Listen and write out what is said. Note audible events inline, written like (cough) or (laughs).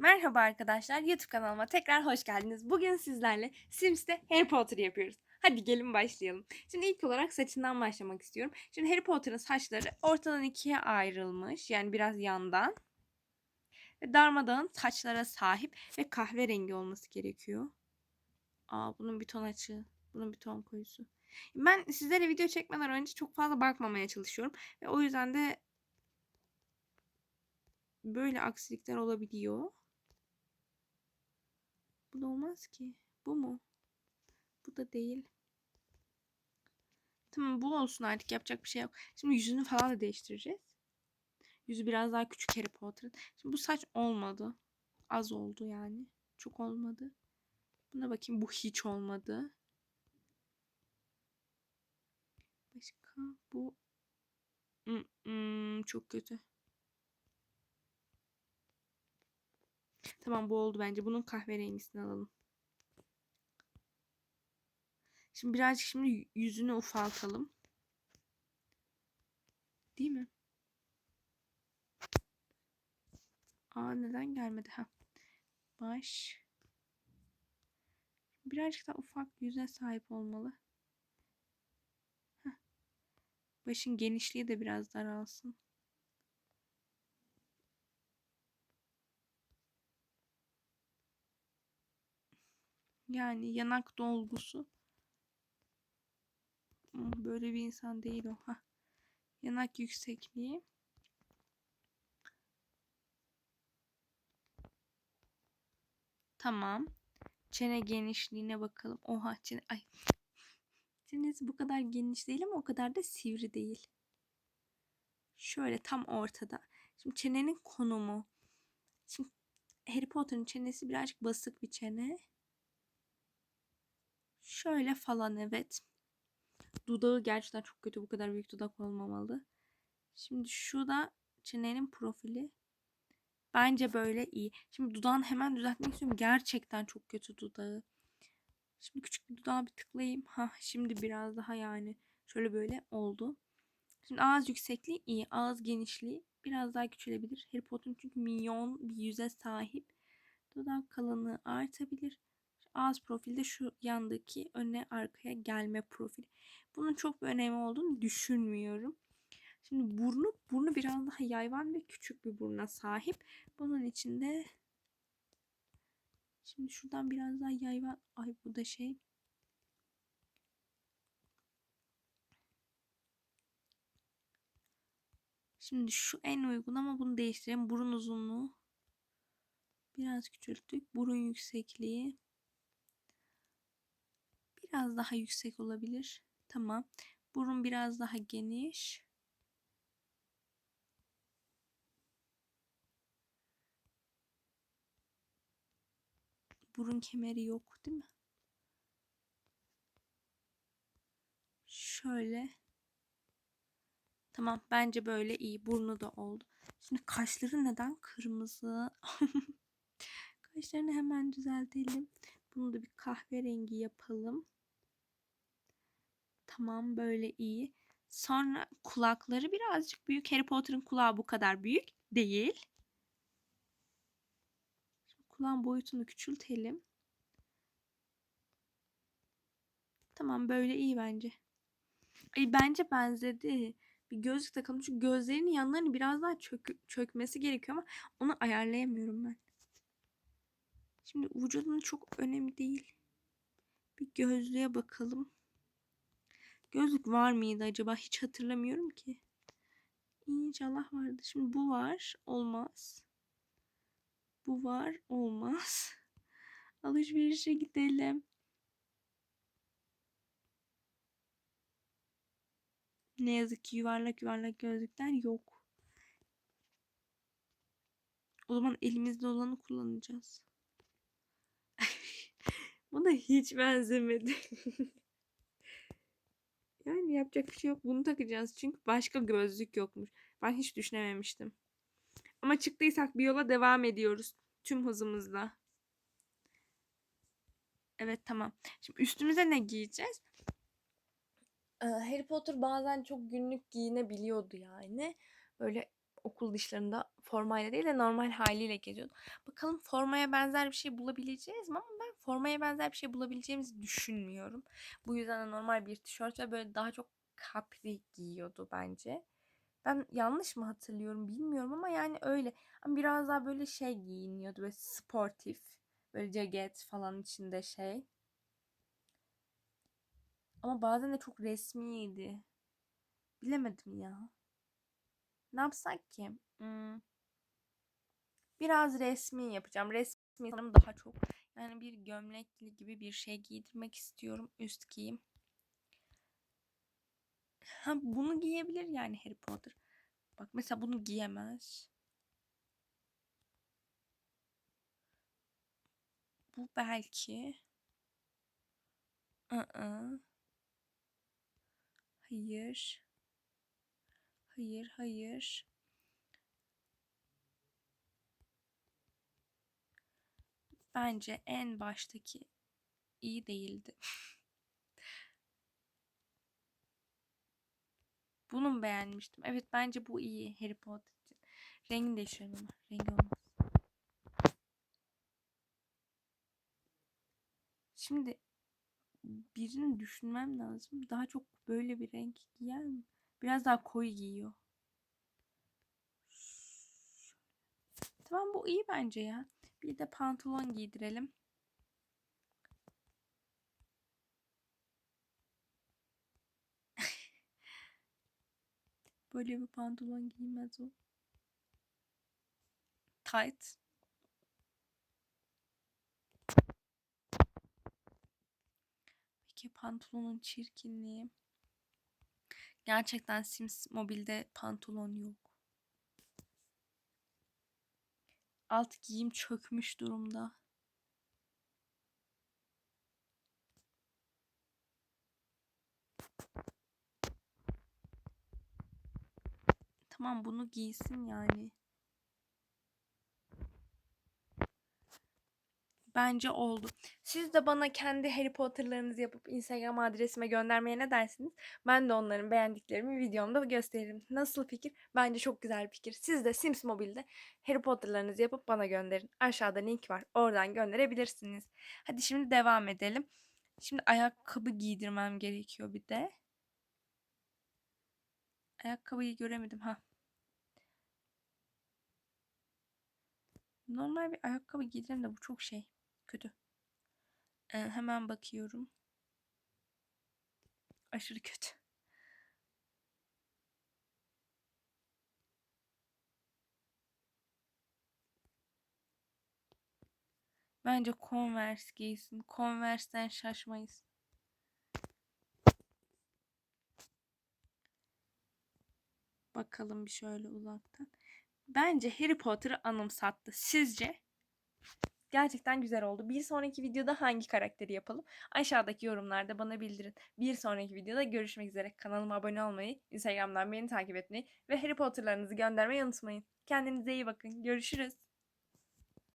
Merhaba arkadaşlar, YouTube kanalıma tekrar hoş geldiniz. Bugün sizlerle Sims'te Harry Potter yapıyoruz. Hadi gelin başlayalım. Şimdi ilk olarak saçından başlamak istiyorum. Şimdi Harry Potter'ın saçları ortadan ikiye ayrılmış. Yani biraz yandan. Ve darmadağın saçlara sahip ve kahverengi olması gerekiyor. Aa bunun bir ton açığı. Bunun bir ton koyusu. Ben sizlere video çekmeden önce çok fazla bakmamaya çalışıyorum. Ve o yüzden de böyle aksilikler olabiliyor. Bu olmaz ki. Bu mu? Bu da değil. Tamam bu olsun artık yapacak bir şey yok. Şimdi yüzünü falan da değiştireceğiz. Yüzü biraz daha küçük Harry Potter'ın. Şimdi bu saç olmadı. Az oldu yani. Çok olmadı. Buna bakayım bu hiç olmadı. Başka bu Hmm, hmm, çok kötü. Tamam bu oldu bence. Bunun kahverengisini alalım. Şimdi birazcık şimdi yüzünü ufaltalım. Değil mi? Aa neden gelmedi? Ha. Baş. Birazcık daha ufak yüze sahip olmalı. Heh. Başın genişliği de biraz daralsın. Yani yanak dolgusu. Hmm, Böyle bir insan değil o. Hah. Yanak yüksekliği. Tamam. Çene genişliğine bakalım. Oha çene. Ay. (laughs) Çenesi bu kadar geniş değil ama o kadar da sivri değil. Şöyle tam ortada. Şimdi çenenin konumu. Şimdi Harry Potter'ın çenesi birazcık basık bir çene. Şöyle falan evet. Dudağı gerçekten çok kötü. Bu kadar büyük dudak olmamalı. Şimdi şu da çenenin profili. Bence böyle iyi. Şimdi dudağını hemen düzeltmek istiyorum. Gerçekten çok kötü dudağı. Şimdi küçük bir dudağa bir tıklayayım. Ha şimdi biraz daha yani şöyle böyle oldu. Şimdi ağız yüksekliği iyi. Ağız genişliği biraz daha küçülebilir. Harry Potter'ın çünkü milyon bir yüze sahip. Dudak kalınlığı artabilir. Ağız profilde şu yandaki öne arkaya gelme profili. Bunun çok bir önemi olduğunu düşünmüyorum. Şimdi burnu burnu biraz daha yayvan ve küçük bir buruna sahip. Bunun içinde şimdi şuradan biraz daha yayvan. Ay bu da şey. Şimdi şu en uygun ama bunu değiştirelim. Burun uzunluğu biraz küçülttük. Burun yüksekliği biraz daha yüksek olabilir. Tamam. Burun biraz daha geniş. Burun kemeri yok değil mi? Şöyle. Tamam bence böyle iyi. Burnu da oldu. Şimdi kaşları neden kırmızı? (laughs) Kaşlarını hemen düzeltelim. Bunu da bir kahverengi yapalım. Tamam böyle iyi. Sonra kulakları birazcık büyük. Harry Potter'ın kulağı bu kadar büyük değil. Kulağın boyutunu küçültelim. Tamam böyle iyi bence. Ay bence benzedi. Bir gözlük takalım. Çünkü gözlerinin yanlarını biraz daha çök çökmesi gerekiyor ama onu ayarlayamıyorum ben. Şimdi vücudunun çok önemli değil. Bir gözlüğe bakalım. Gözlük var mıydı acaba? Hiç hatırlamıyorum ki. İnşallah vardı. Şimdi bu var. Olmaz. Bu var. Olmaz. (laughs) Alışverişe gidelim. Ne yazık ki yuvarlak yuvarlak gözlükler yok. O zaman elimizde olanı kullanacağız. (laughs) Buna hiç benzemedi. (laughs) yani yapacak bir şey yok. Bunu takacağız. Çünkü başka gözlük yokmuş. Ben hiç düşünememiştim. Ama çıktıysak bir yola devam ediyoruz. Tüm hızımızla. Evet tamam. Şimdi üstümüze ne giyeceğiz? Ee, Harry Potter bazen çok günlük giyinebiliyordu yani. Böyle okul dışlarında formayla değil de normal haliyle geziyordu. Bakalım formaya benzer bir şey bulabileceğiz mi? Ama ben formaya benzer bir şey bulabileceğimizi düşünmüyorum. Bu yüzden de normal bir tişört ve böyle daha çok kapri giyiyordu bence. Ben yanlış mı hatırlıyorum bilmiyorum ama yani öyle. Biraz daha böyle şey giyiniyordu böyle sportif. Böyle ceket falan içinde şey. Ama bazen de çok resmiydi. Bilemedim ya. Ne yapsak ki? Hmm. Biraz resmi yapacağım. Resmi sanırım daha çok. Yani bir gömlekli gibi bir şey giydirmek istiyorum. Üst giyim. Ha, bunu giyebilir yani Harry Potter. Bak mesela bunu giyemez. Bu belki. Aa. Hayır. Hayır, hayır. Bence en baştaki iyi değildi. (laughs) Bunu mu beğenmiştim? Evet bence bu iyi Harry Potter için. Rengini değiştirelim ama. Rengi olmaz. Şimdi birini düşünmem lazım. Daha çok böyle bir renk giyer mi? Biraz daha koyu giyiyor. Tamam bu iyi bence ya. Bir de pantolon giydirelim. (laughs) Böyle bir pantolon giymez o. Tight. Peki pantolonun çirkinliği. Gerçekten Sims mobilde pantolon yok. Alt giyim çökmüş durumda. Tamam bunu giysin yani. Bence oldu. Siz de bana kendi Harry Potter'larınızı yapıp Instagram adresime göndermeye ne dersiniz? Ben de onların beğendiklerimi videomda gösteririm. Nasıl fikir? Bence çok güzel bir fikir. Siz de Sims Mobile'de Harry Potter'larınızı yapıp bana gönderin. Aşağıda link var. Oradan gönderebilirsiniz. Hadi şimdi devam edelim. Şimdi ayakkabı giydirmem gerekiyor bir de. Ayakkabıyı göremedim ha. Normal bir ayakkabı giydirelim de bu çok şey. Kötü. Ee, hemen bakıyorum. Aşırı kötü. Bence Converse giysin. Converse'den şaşmayız. Bakalım bir şöyle uzaktan. Bence Harry Potter'ı anımsattı. Sizce? Gerçekten güzel oldu. Bir sonraki videoda hangi karakteri yapalım? Aşağıdaki yorumlarda bana bildirin. Bir sonraki videoda görüşmek üzere. Kanalıma abone olmayı, Instagram'dan beni takip etmeyi ve Harry Potter'larınızı göndermeyi unutmayın. Kendinize iyi bakın. Görüşürüz.